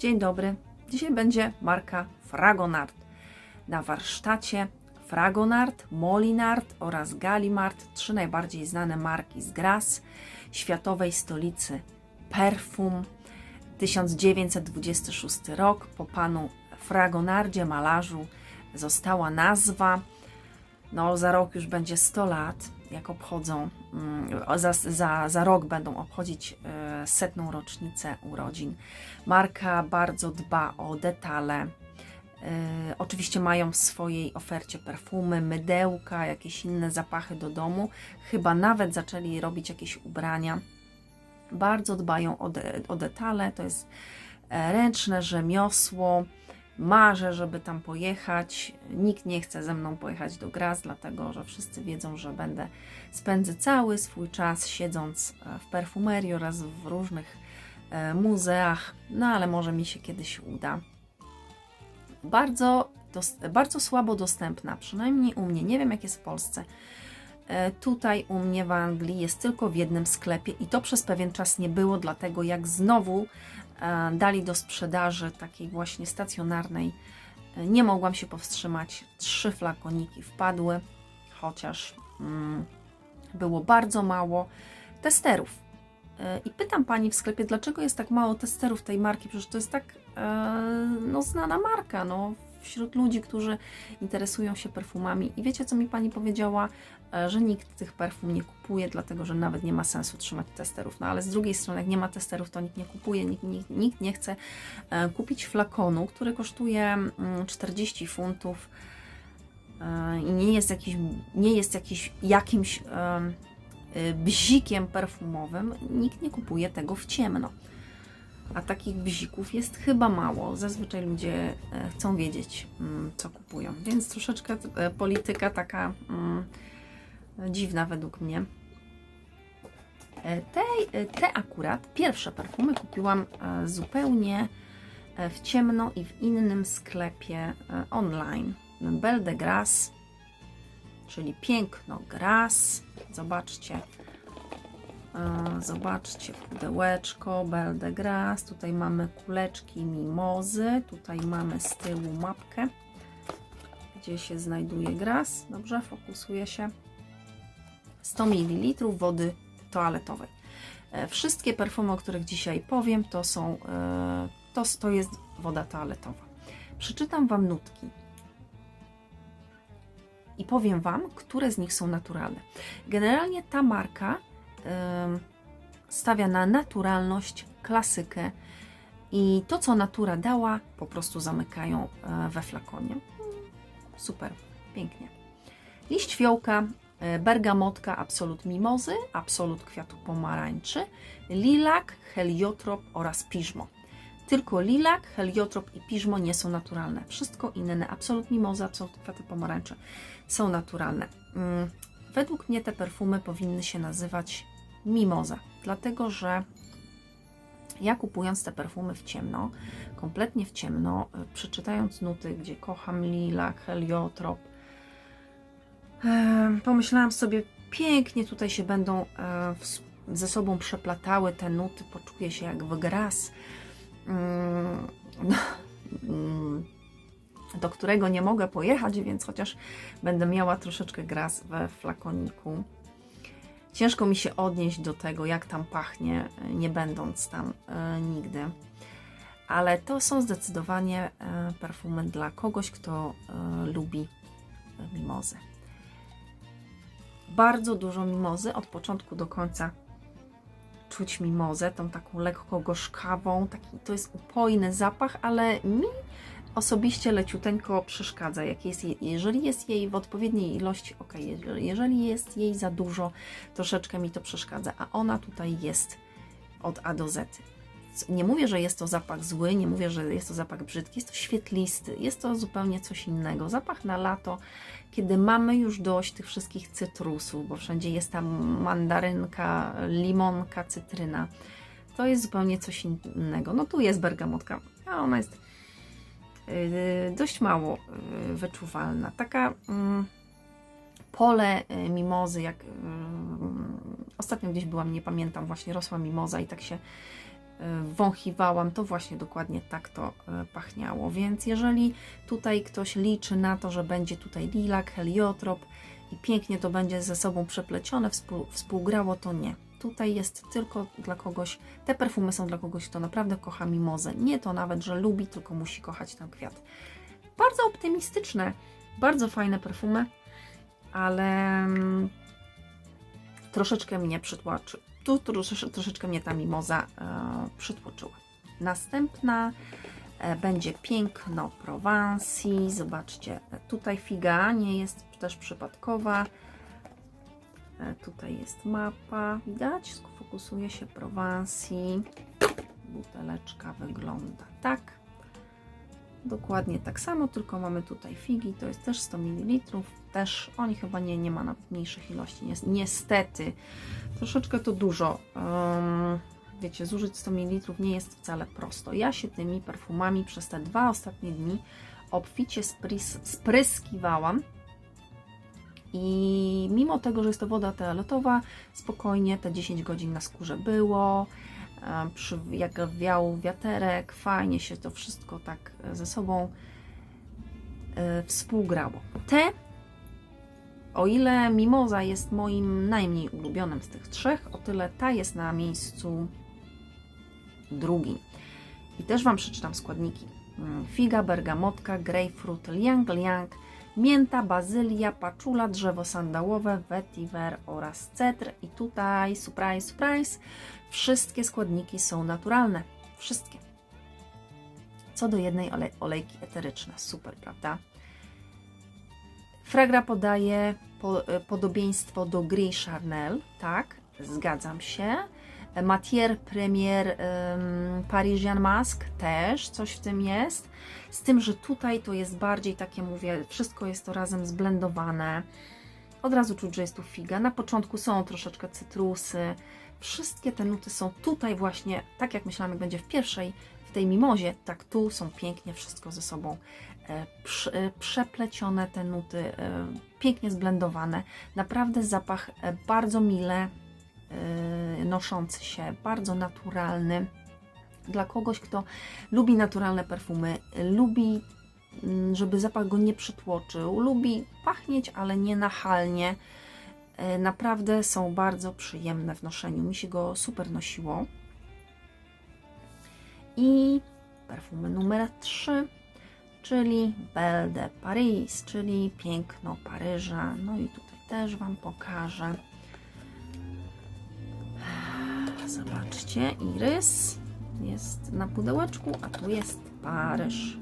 Dzień dobry. Dzisiaj będzie marka Fragonard. Na warsztacie Fragonard, Molinard oraz Galimard, trzy najbardziej znane marki z Gras, światowej stolicy perfum. 1926 rok po panu Fragonardzie, malarzu, została nazwa. No, za rok już będzie 100 lat, jak obchodzą, mm, za, za, za rok będą obchodzić e, setną rocznicę urodzin. Marka bardzo dba o detale. E, Oczywiście mają w swojej ofercie perfumy, mydełka, jakieś inne zapachy do domu. Chyba nawet zaczęli robić jakieś ubrania. Bardzo dbają o, de, o detale. To jest e, ręczne rzemiosło. Marzę, żeby tam pojechać. Nikt nie chce ze mną pojechać do Graz, dlatego że wszyscy wiedzą, że będę spędzę cały swój czas siedząc e, w perfumerii oraz w różnych e, muzeach, no ale może mi się kiedyś uda. Bardzo, bardzo słabo dostępna, przynajmniej u mnie. Nie wiem, jak jest w Polsce. E, Tutaj u mnie w Anglii jest tylko w jednym sklepie i to przez pewien czas nie było, dlatego jak znowu dali do sprzedaży takiej właśnie stacjonarnej, e, nie mogłam się powstrzymać. Trzy flakoniki wpadły, chociaż mm, było bardzo mało testerów. E, I pytam pani w sklepie, dlaczego jest tak mało testerów tej marki? Przecież to jest tak e, no, znana marka no, wśród ludzi, którzy interesują się perfumami. I wiecie, co mi pani powiedziała? E, Że nikt tych perfum nie kupuje, dlatego że nawet nie ma sensu trzymać testerów. No ale z drugiej strony, jak nie ma testerów, to nikt nie kupuje, nikt, nikt, nikt nie chce e, kupić flakonu, który kosztuje mm, 40 funtów e, i nie jest jakiś, nie jest jakiś, jakimś em, bzikiem perfumowym, nikt nie kupuje tego w ciemno. A takich bzików jest chyba mało. Zazwyczaj ludzie e, chcą wiedzieć, mm, co kupują. Więc troszeczkę e, polityka taka mm, dziwna według mnie. E, Tej, e, te akurat, pierwsze perfumy kupiłam zupełnie w ciemno i w innym sklepie online. Belle de Grace, czyli piękno Gras. Zobaczcie, Zobaczcie, pudełeczko, Belle de Grace. Tutaj mamy kuleczki mimozy. Tutaj mamy z tyłu mapkę, gdzie się znajduje gras. Dobrze, fokusuje się. 100 ml wody toaletowej. E, Wszystkie perfumy, o których dzisiaj powiem, to są, e, to, to jest woda toaletowa. Przeczytam Wam nutki i powiem Wam, które z nich są naturalne. Generalnie ta marka stawia na naturalność, klasykę i to, co natura dała, po prostu zamykają e, we flakonie. Super, pięknie. Liść fiołka, e, bergamotka, absolut mimozy, absolut kwiatu pomarańczy, lilak, heliotrop oraz piżmo. Tylko lilak, heliotrop i piżmo nie są naturalne. Wszystko inne, absolut mimoza, absolut kwiaty pomarańcze są naturalne. Mm, Według mnie te perfumy powinny się nazywać mimoza, dlatego że ja kupując te perfumy w ciemno, kompletnie w ciemno, y, przeczytając nuty, gdzie kocham lilak, heliotrop, em, pomyślałam sobie, pięknie tutaj się będą e, ze sobą przeplatały te nuty, poczuję się jak w gras, mm, mm, do którego nie mogę pojechać, więc chociaż będę miała troszeczkę gras we flakoniku. Ciężko mi się odnieść do tego, jak tam pachnie, e, nie będąc tam e, nigdy. Ale to są zdecydowanie e, perfumy dla kogoś, kto lubi mimozy. Bardzo dużo mimozy od początku do końca czuć mimozę, tą taką lekko gorzkawą, taki, to jest upojny zapach, ale mi osobiście leciuteńko przeszkadza. Jak jest, je- jeżeli jest jej w odpowiedniej ilości, ok, jeżeli, jest jej za dużo, troszeczkę mi to przeszkadza, a ona tutaj jest od A do Z. Nie mówię, że jest to zapach zły, nie mówię, że jest to zapach brzydki, jest to świetlisty, jest to zupełnie coś innego. Zapach na lato, kiedy mamy już dość tych wszystkich cytrusów, bo wszędzie jest tam mandarynka, limonka, cytryna. To jest zupełnie coś innego. No tu jest bergamotka, a ona jest dość mało yy, wyczuwalna. Taka mm, pole yy, mimozy, jak ostatnio gdzieś byłam, nie pamiętam, właśnie rosła mimoza i tak się wąchiwałam, to właśnie dokładnie tak to pachniało. Więc jeżeli tutaj ktoś liczy na to, że będzie tutaj lilak, heliotrop i pięknie to będzie ze sobą przeplecione, współ, współgrało, to nie. Tutaj jest tylko dla kogoś, te perfumy są dla kogoś, kto naprawdę kocha mimozę. Nie to nawet, że lubi, tylko musi kochać ten kwiat. Bardzo optymistyczne, bardzo fajne perfumy, ale mm, troszeczkę mnie przytłoczy. Tu trosze, troszeczkę mnie ta mimoza e, przytłoczyła. Następna e, będzie Piękno Provencji. Zobaczcie, tutaj figa nie jest też przypadkowa. E, tutaj jest mapa, widać? Fokusuje się Provencji. Buteleczka wygląda tak. Dokładnie tak samo, tylko mamy tutaj figi, to jest też 100 ml. Też oni chyba nie, nie ma nawet mniejszych ilości. Ni- Niestety, troszeczkę to dużo. Um, wiecie, zużyć 100 ml nie jest wcale prosto. Ja się tymi perfumami przez te dwa ostatnie dni obficie sprys- spryskiwałam. I mimo tego, że jest to woda toaletowa, spokojnie te 10 godzin na skórze było. E, Przy, jak wiał wiaterek, fajnie się to wszystko tak e, ze sobą e, współgrało. Te, o ile mimoza jest moim najmniej ulubionym z tych trzech, o tyle ta jest na miejscu drugim. I też Wam przeczytam składniki. Mm, Figa, bergamotka, grapefruit, liang liang, mięta, bazylia, paczula, drzewo sandałowe, vetiver oraz cetr. I tutaj, surprise, surprise, wszystkie składniki są naturalne. Wszystkie. Co do jednej olej olejki eteryczne. Super, prawda? Fragra podaje po, e, podobieństwo do Gris Charnel. Tak, zgadzam się. Matière Premier um, Parisian Mask też coś w tym jest. Z tym, że tutaj to jest bardziej takie, mówię, wszystko jest to razem zblendowane. Od razu czuć, że jest tu figa. Na początku są troszeczkę cytrusy. Wszystkie te nuty są tutaj właśnie, tak jak myślałam, jak będzie w pierwszej, w tej mimozie, tak tu są pięknie wszystko ze sobą e, e, przeplecione te nuty, e, pięknie zblendowane. Naprawdę zapach e, bardzo mile e, noszący się, bardzo naturalny. Dla kogoś, kto lubi naturalne perfumy, lubi, mm, żeby zapach go nie przytłoczył, lubi pachnieć, ale nie nachalnie. E, Naprawdę są bardzo przyjemne w noszeniu. Mi się go super nosiło. I perfumy numer 3, czyli Belle de Paris, czyli piękno Paryża. No i tutaj też Wam pokażę. Zobaczcie, Irys jest na pudełeczku, a tu jest Paryż.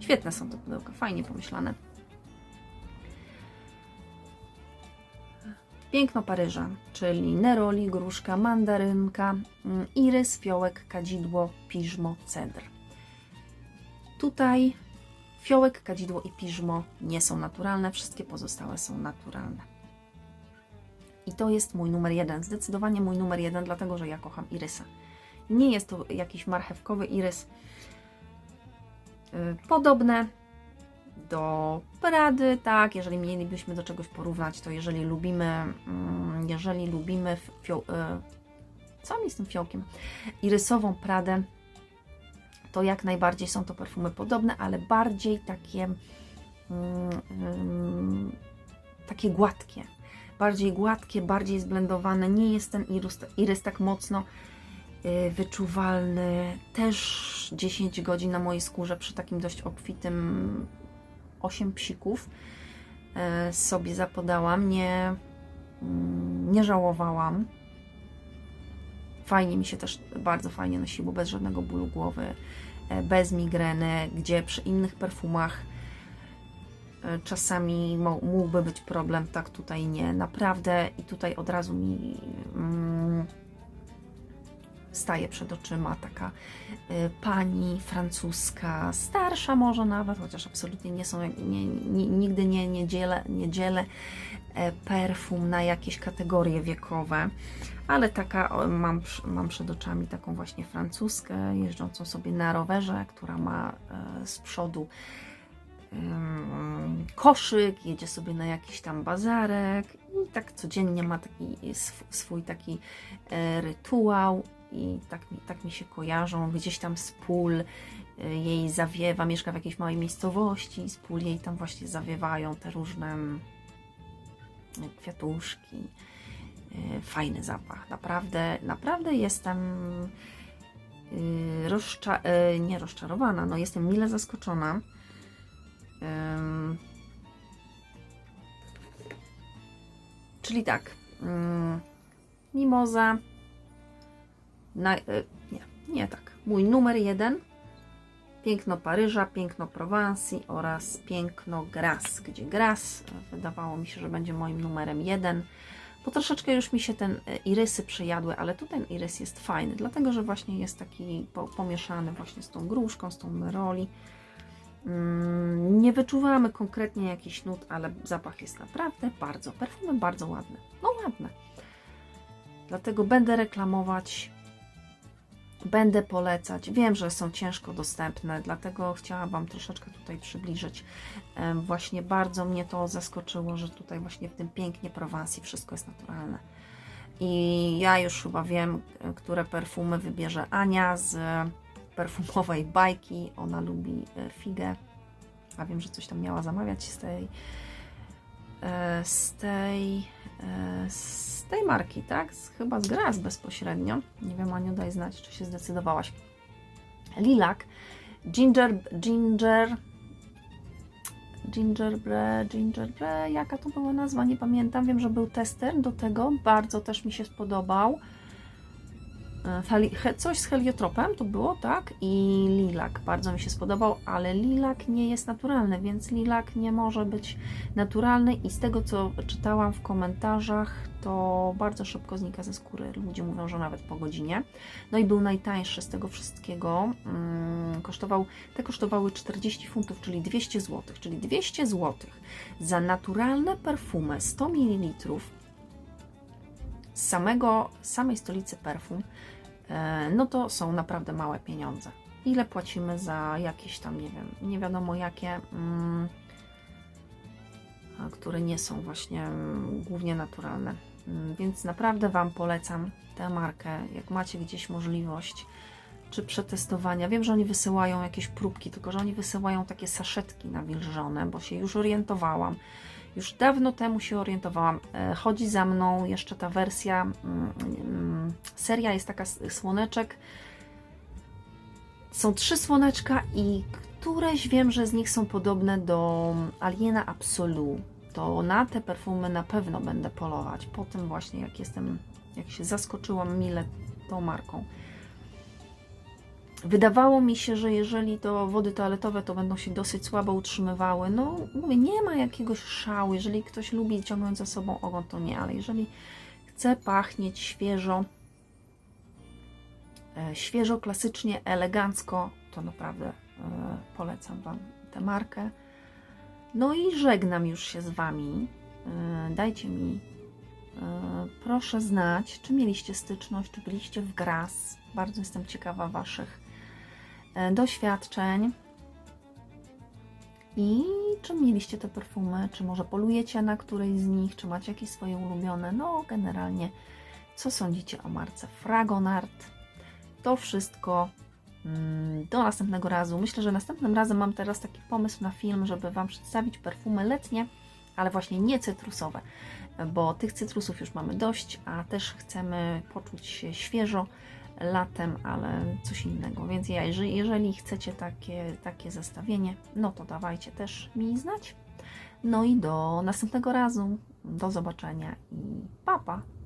Świetne są te pudełka, fajnie pomyślane. Piękno Paryża, czyli neroli, gruszka, mandarynka, mm, irys, fiołek, kadzidło, piżmo, cedr. Tutaj fiołek, kadzidło i piżmo nie są naturalne, wszystkie pozostałe są naturalne. I to jest mój numer jeden, zdecydowanie mój numer jeden, dlatego że ja kocham irysa. Nie jest to jakiś marchewkowy irys. Yy, Podobne do Prady, tak, jeżeli mielibyśmy do czegoś porównać, to jeżeli lubimy, mm, jeżeli lubimy fio, y, co mi z tym fiołkiem? Irysową Pradę, to jak najbardziej są to perfumy podobne, ale bardziej takie mm, mm, takie gładkie. Bardziej gładkie, bardziej zblendowane. Nie jest ten irys, irys tak mocno y, wyczuwalny. Też 10 godzin na mojej skórze przy takim dość obfitym 8 psików e, sobie zapodałam. Nie, mm, nie żałowałam. Fajnie mi się też bardzo fajnie nosiło, bez żadnego bólu głowy, e, bez migreny, gdzie przy innych perfumach czasami mo- mógłby być problem, tak tutaj nie. Naprawdę i tutaj od razu mi mm, staje przed oczyma taka y, pani francuska, starsza może nawet, chociaż absolutnie nie są, nie, nigdy nie, nie, dzielę, nie dzielę e, perfum na jakieś kategorie wiekowe, ale taka mam, mam przed oczami taką właśnie francuskę, jeżdżącą sobie na rowerze, która ma e, z przodu koszyk, jedzie sobie na jakiś tam bazarek i tak codziennie ma taki sw- swój taki e, rytuał i tak mi, tak mi się kojarzą. Gdzieś tam z pól y, jej zawiewa, mieszka w jakiejś małej miejscowości, z pól jej tam właśnie zawiewają te różne mm, kwiatuszki. Y, Fajny zapach, naprawdę, naprawdę jestem y, rozcza- nie rozczarowana, no jestem mile zaskoczona. Ym, Czyli tak, mm, mimoza, na, y, nie, nie tak, mój numer jeden, piękno Paryża, piękno Prowansji oraz piękno Gras, gdzie Gras y, wydawało mi się, że będzie moim numerem jeden, bo troszeczkę już mi się ten y, irysy przejadły, ale tu ten irys jest fajny, dlatego, że właśnie jest taki po, pomieszany właśnie z tą gruszką, z tą meroli. Mm, Nie wyczuwamy konkretnie jakichś nut, ale zapach jest naprawdę bardzo, perfumy bardzo ładne. No ładne. Dlatego będę reklamować, będę polecać. Wiem, że są ciężko dostępne, dlatego chciałam Wam troszeczkę tutaj przybliżyć. Właśnie bardzo mnie to zaskoczyło, że tutaj właśnie w tym pięknie Prowansji wszystko jest naturalne. I ja już chyba wiem, które perfumy wybierze Ania z perfumowej bajki. Ona lubi e, figę, a wiem, że coś tam miała zamawiać z tej e, z tej e, z tej marki, tak? Chyba z Gras bezpośrednio. Nie wiem, Aniu, daj znać, czy się zdecydowałaś. Lilak, ginger, ginger, gingerbread, gingerbread, jaka to była nazwa, nie pamiętam. Wiem, że był tester do tego, bardzo też mi się spodobał. E, Coś z heliotropem to było, tak? I lilak bardzo mi się spodobał, ale lilak nie jest naturalny, więc lilak nie może być naturalny i z tego co czytałam w komentarzach, to bardzo szybko znika ze skóry. Ludzie mówią, że nawet po godzinie. No i był najtańszy z tego wszystkiego. Mm, kosztował, te kosztowały 40 funtów, czyli 200 zł, czyli 200 zł za naturalne perfumy 100 ml z samego, samej stolicy perfum, e, no to są naprawdę małe pieniądze. Ile płacimy za jakieś tam, nie wiem, nie wiadomo jakie, mm, które nie są właśnie mm, głównie naturalne. Mm, Więc naprawdę Wam polecam tę markę, jak macie gdzieś możliwość czy przetestowania. Wiem, że oni wysyłają jakieś próbki, tylko że oni wysyłają takie saszetki nawilżone, bo się już orientowałam. Już dawno temu się orientowałam. E, Chodzi za mną jeszcze ta wersja. mm, mm, Seria jest taka słoneczek. Są trzy słoneczka i któreś wiem, że z nich są podobne do Aliena Absolu. To na te perfumy na pewno będę polować. Po tym właśnie, jak jestem, jak się zaskoczyłam mile tą marką. Wydawało mi się, że jeżeli to wody toaletowe, to będą się dosyć słabo utrzymywały. No, mówię, nie ma jakiegoś szału. Jeżeli ktoś lubi ciągnąć za sobą ogon, to nie, ale jeżeli chce pachnieć świeżo, e, świeżo, klasycznie, elegancko, to naprawdę e, polecam Wam tę markę. No i żegnam już się z Wami. E, Dajcie mi proszę znać, czy mieliście styczność, czy byliście w Gras. Bardzo jestem ciekawa Waszych doświadczeń. I czy mieliście te perfumy, czy może polujecie na którejś z nich, czy macie jakieś swoje ulubione. No, generalnie, co sądzicie o marce Fragonard? To wszystko mm, do następnego razu. Myślę, że następnym razem mam teraz taki pomysł na film, żeby Wam przedstawić perfumy letnie, ale właśnie nie cytrusowe, bo tych cytrusów już mamy dość, a też chcemy poczuć się świeżo latem, ale coś innego. Więc ja, jeżeli, chcecie takie, takie zestawienie, no to dawajcie też mi znać. No i do następnego razu. Do zobaczenia i papa. Pa.